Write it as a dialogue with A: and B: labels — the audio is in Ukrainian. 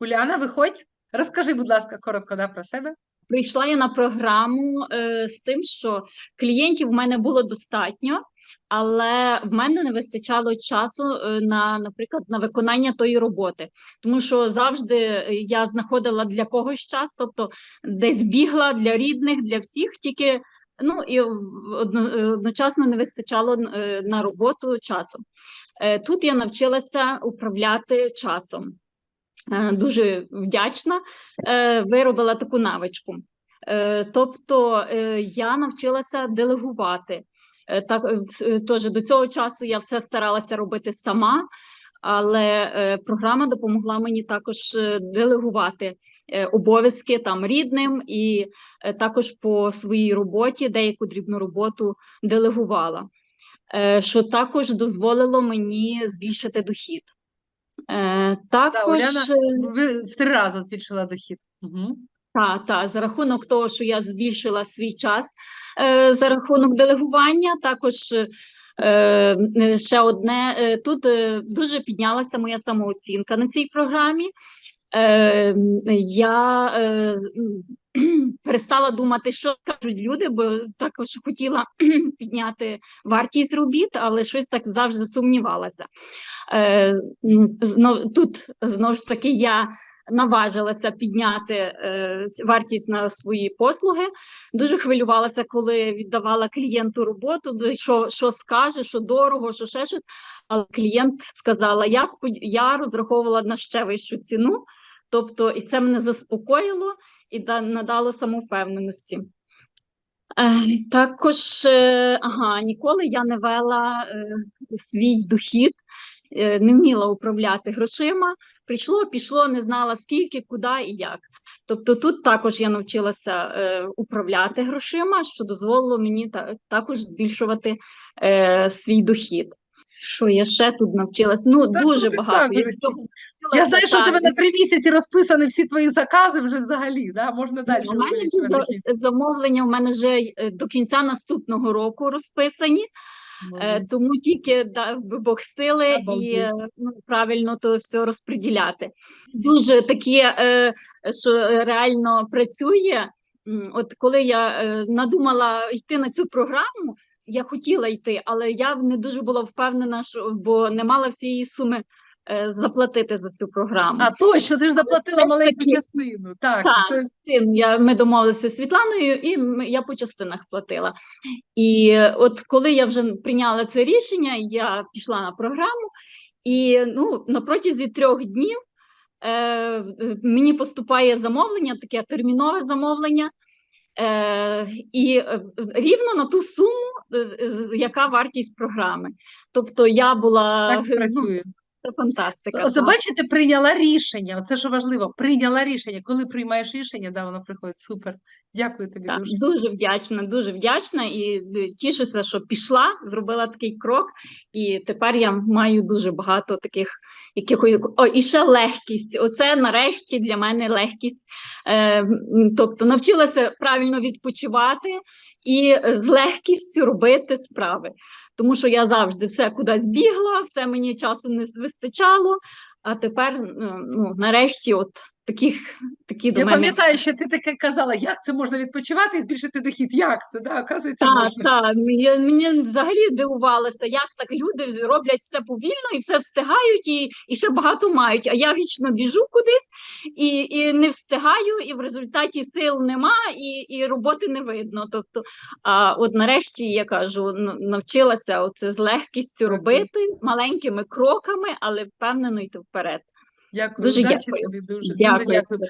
A: Уляна, виходь. Розкажи, будь ласка, коротко да, про себе.
B: Прийшла я на програму е, з тим, що клієнтів в мене було достатньо, але в мене не вистачало часу е, на, наприклад, на виконання тої роботи, тому що завжди е, я знаходила для когось час, тобто десь бігла для рідних, для всіх, тільки ну і е, одночасно не вистачало на роботу часу. Тут я навчилася управляти часом. Е, Дуже вдячна, е, виробила таку навичку. Е, Тобто я навчилася делегувати. Так, теж до цього часу я все старалася робити сама, але програма допомогла мені також делегувати обов'язки там рідним і також по своїй роботі деяку дрібну роботу делегувала, що також дозволило мені збільшити дохід. Е,
A: Да,
B: Також
A: Уляна
B: е,
A: ви в три рази збільшила дохід. Угу.
B: та, та, за рахунок того, що я збільшила свій час е, за рахунок делегування, також е, ще одне, тут дуже піднялася моя самооцінка на цій програмі. Е, я е, перестала думати, що скажуть люди, бо також хотіла підняти вартість робіт, але щось так завжди сумнівалася. Е, знов, тут знову ж таки я наважилася підняти е, вартість на свої послуги. Дуже хвилювалася, коли віддавала клієнту роботу, що, що скаже, що дорого, що ще щось. Але клієнт сказала: я спод... я розраховувала на ще вищу ціну. Тобто, і це мене заспокоїло і да, надало самовпевненості. Е, також е, ага, ніколи я не вела е, свій дохід, не вміла управляти грошима. Прийшло, пішло, не знала скільки, куди і як. Тобто тут також я навчилася е, управляти грошима, що дозволило мені та, також збільшувати е, свій дохід. Що я ще тут навчилась? Ну,
A: Та
B: дуже багато.
A: так,
B: Я всього
A: Я знаю, що
B: та,
A: тебе на три місяці розписані всі твої закази вже взагалі. Да? Можна далі
B: У мене замовлення в мене вже е, до кінця наступного року розписані. Е, тому тільки дав би Бог сили і
A: Обалдеть.
B: е, ну, правильно то все розподіляти. Дуже таке, що реально працює. От коли я надумала йти на цю програму, я хотіла йти, але я не дуже була впевнена, що бо не мала всієї суми е, заплатити за цю програму.
A: А точно, ти ж заплатила маленьку частину. Так,
B: Так.
A: це
B: я, ми домовилися з Світланою, і я по частинах платила. І е, от коли я вже прийняла це рішення, я пішла на програму, і ну, на протязі трьох днів е, мені поступає замовлення, таке термінове замовлення. І е, рівно на ту суму, е, яка вартість програми. Тобто я була
A: так
B: ну,
A: працює.
B: Це фантастика.
A: Оце бачите, прийняла рішення. Оце що важливо. Прийняла рішення. Коли приймаєш рішення, да, воно приходить. Супер. Дякую тобі
B: Так,
A: дуже.
B: дуже вдячна, дуже вдячна і е, тішуся, що пішла, зробила такий крок, і тепер я маю дуже багато таких якихось. О, і ще легкість. Оце нарешті для мене легкість. Е, тобто навчилася правильно відпочивати і з легкістю робити справи. Тому що я завжди все кудись бігла, все мені часу не вистачало. А тепер, е, ну, нарешті, от таких такі до
A: Я
B: мене.
A: пам'ятаю, що ти таке казала, як це можна відпочивати і збільшити дохід. Як це? Да, оказується,
B: Так,
A: можна.
B: так. Мені, мені взагалі дивувалося, як так люди роблять все повільно і все встигають, і, і ще багато мають. А я вічно біжу кудись і, і не встигаю, і в результаті сил нема, і, і роботи не видно. Тобто, а от нарешті я кажу, навчилася оце з легкістю робити маленькими кроками, але впевнено йти вперед.
A: Дякую,
B: Дуже
A: удачі
B: дякую.
A: тобі дуже. Дуже
B: Дякую.
A: дякую.